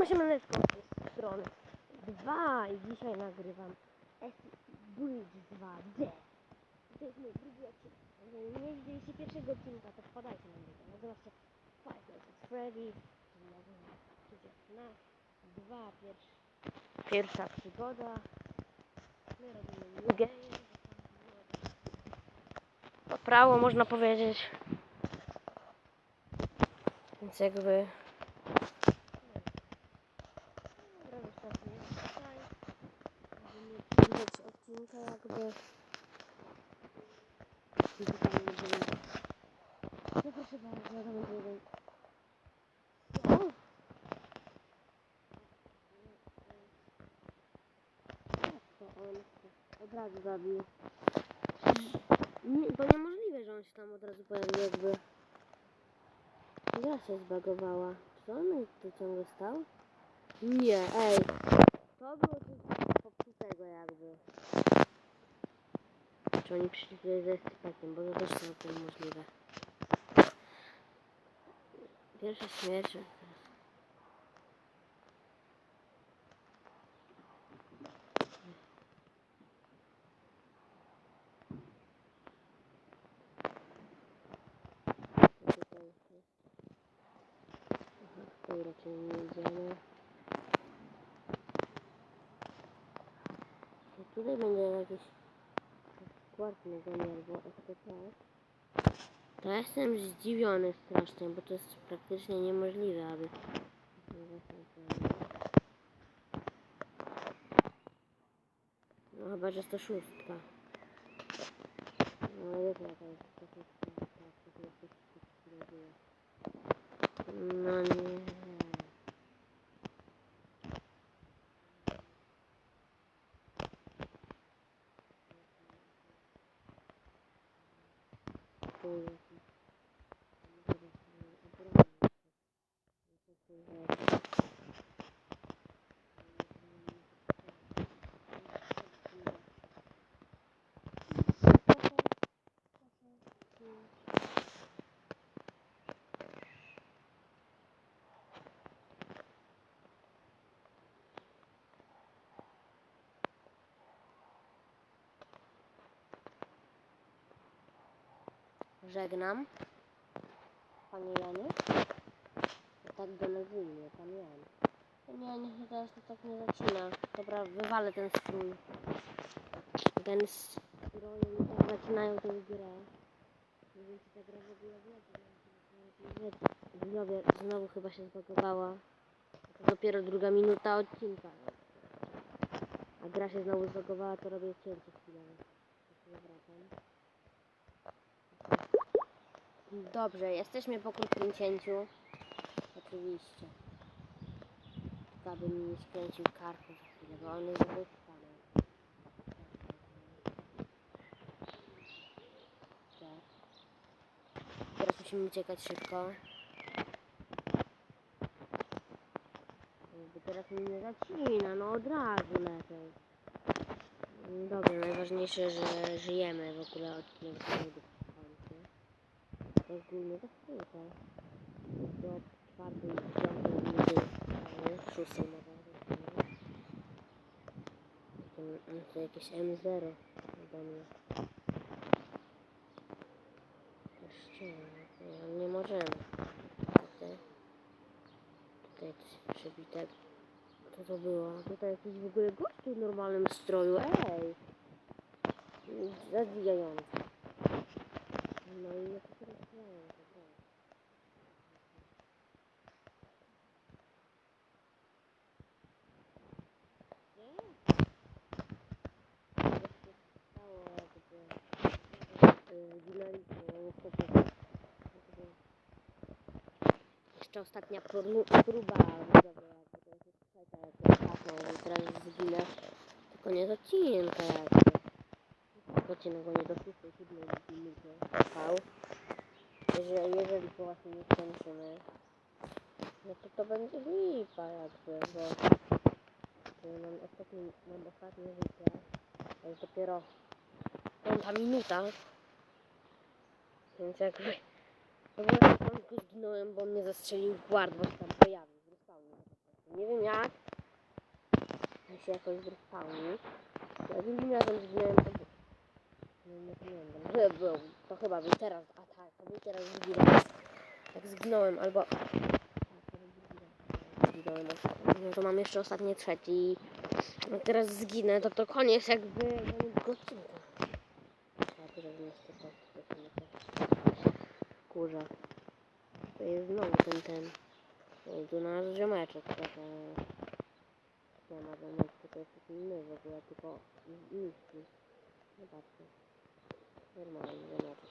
ma się maneczką z tej strony. Dwa i dzisiaj nagrywam S Bridge 2D. To jest mój drugi odcinek. Jeżeli nie widzieliście pierwszego odcinka, to wpadajcie na niego. Nazywa się Five Nights at Freddy's. czyli się na dwa pierwsze. Pierwsza przygoda. My robimy game. Po prawo można powiedzieć. Więc jakby... Dobra, wystarczy jest tutaj. Żeby nie przerwać odcinka jakby. No proszę bardzo, to będzie jeden... To od razu zabił. Nie, to niemożliwe, że on się tam od razu pojawił jakby. Gra się zbagowała. Czy on tu ciągle stał? Nie, ej. To było popsutego jakby. Czy oni przyszli tutaj ze stypakiem, bo to też całkiem możliwe. Pierwsza śmierć. tutaj raczej nie idziemy. Tutaj będzie jakiś składny zamiar, bo FTP. To ja jestem zdziwiony strasznie, bo to jest praktycznie niemożliwe, aby... No chyba, że jest to szóstka. No jest jakaś to szóstka, tak, to jest coś, co się dzieje. No nie. Tu jest. Żegnam. Panie Janie. Tak go nazwijmy, pan Jan. Pan Jan teraz to tak nie zaczyna. Dobra, wywalę ten strój. Ten strój tak zaczynają tę grę. Nie wiem, czy ta gra w ogóle wleci. Znowu, znowu chyba się zbagowała. To dopiero druga minuta odcinka. A gra się znowu zbagowała, to robię cięcie chwilowe. Zawracam. Dobrze, jesteśmy po krótkim cięciu. Oczywiście. Tylko aby mi nie skręcił karku za chwilę, bo on jest wyspany. Tak. Teraz musimy uciekać szybko. Jakby teraz mi nie zacina, no od razu lepiej. Dobra, najważniejsze, że żyjemy w ogóle do końca. Ogólnie to chwilkę. Do czwartej, piątej nie? szóstej nawet. Ten, to jakieś M0 ode mnie. Jeszcze nie, nie możemy. Tutaj, tutaj coś przebite. Co to było? Tutaj jakiś w ogóle gościu w normalnym stroju. Ej! Zadziwiające. No i ja to teraz to jakby. Jeszcze ostatnia pró- próba widzowa, jakby to jest teraz zginę. To koniec odcinka jakby. Odcinek nie do 6 7 minuty. Jeżeli, jeżeli właśnie nie skończymy, no to to będzie lipa jakby, bo mam ostatnie, mam ostatnie życie. Jest dopiero piąta minuta. Więc jakby w ogóle na początku zginąłem, bo mnie zastrzelił guard, bo się tam pojawił. Nie wiem jak. Mi się jakoś wyspałni. Ja drugim razem zginąłem. Nie, pamiętam. Że był. To chyba był teraz. A tak, to był teraz drugi raz. Jak zginąłem albo... Zginąłem. No to mam jeszcze ostatnie trzeci. Jak teraz zginę, to to koniec jakby danego odcinka. Kurza. To jest znowu ten, ten. Ej, tu nasz ziomeczek, to, to... Nie ma ziomeczka, to jest inny w ogóle, tylko niski. No patrzcie. Normalny ziomeczek.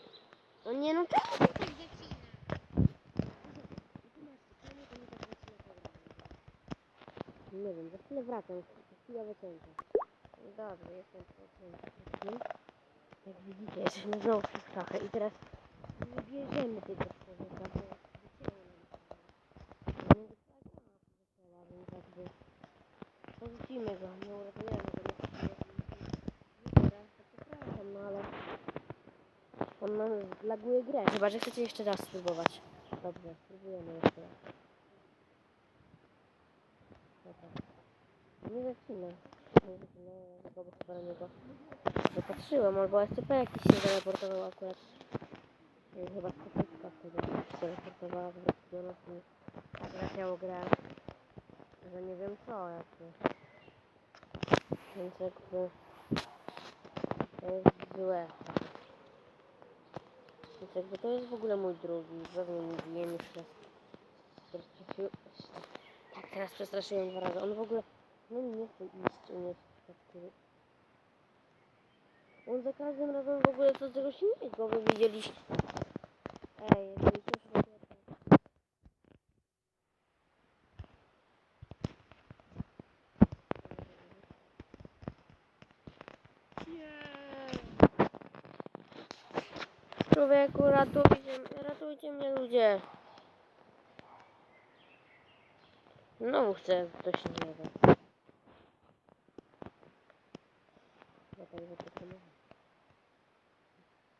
No nie no, czemu ty tak? Nie wiem, za chwilę wracam, chwila wycięta. No Dobrze, jestem po Jak widzicie, jesteśmy znowu w szachę i teraz nie bierzemy tego człowieka, bo wycięło nam się. No więc jakby porzucimy go, nie uratujemy go, nie teraz to przepraszam, no ale on nam laguje grę, chyba że chcecie jeszcze raz spróbować. Dobrze, spróbujemy jeszcze raz. Dobra. Nie zaczyna. Nie zaczyna, tylko bo chyba na niego zapatrzyłem, albo SCP jakiś się teleportował akurat. Nie, chyba SCP wtedy się teleportowała po prostu do nas tak zacięło grę. Że nie wiem co jakby. Więc jakby to jest złe. Więc jakby to jest w ogóle mój drugi, pewnie mówiłem już raz. Tak, teraz przestraszyłem dwa razy. On w ogóle no nie chce iść, jest taki... On za każdym razem w ogóle co z czegoś innego, wy widzieliście. Ej, jeżeli coś to... Człowieku, ratujcie, ratujcie mnie ludzie. No, chcę coś innego.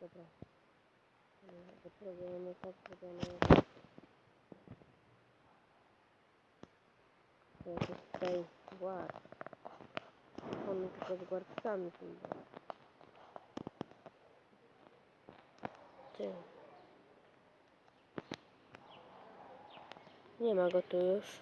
Dobra. Potrzebujemy tak, żeby To jakiś tutaj guard. On tylko z guardcami pójdzie. Ty. Nie ma go tu już.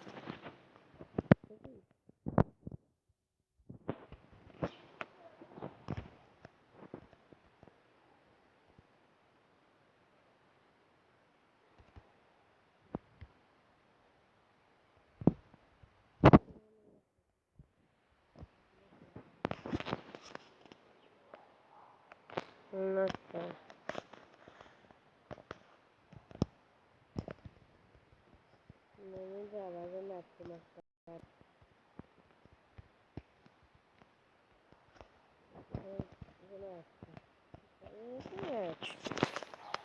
No tak.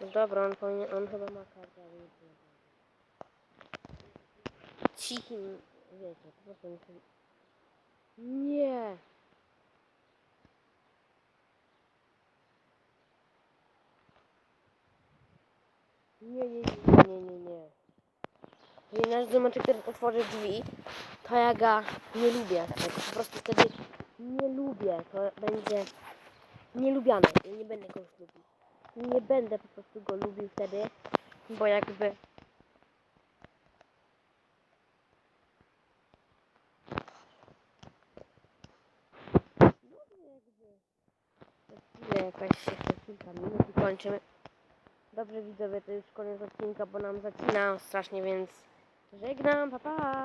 No dobra, on powinien, on chyba ma kartę, ale nic nie ma. Cichym, wiecie, po prostu nie chcę... Nie! Nie, nie, nie, nie, nie, nie. Jeżeli nasz zobaczy, który otworzy drzwi, to ja go nie lubię. Tak, Po prostu wtedy nie lubię. To będzie nielubiane. Ja nie będę go już lubił. Nie będę po prostu go lubił wtedy, bo jakby... Chwilę, jakaś jeszcze kilka minut i kończymy. Dobrze widzowie, to już koniec odcinka, bo nam zacina strasznie, więc żegnam, pa pa!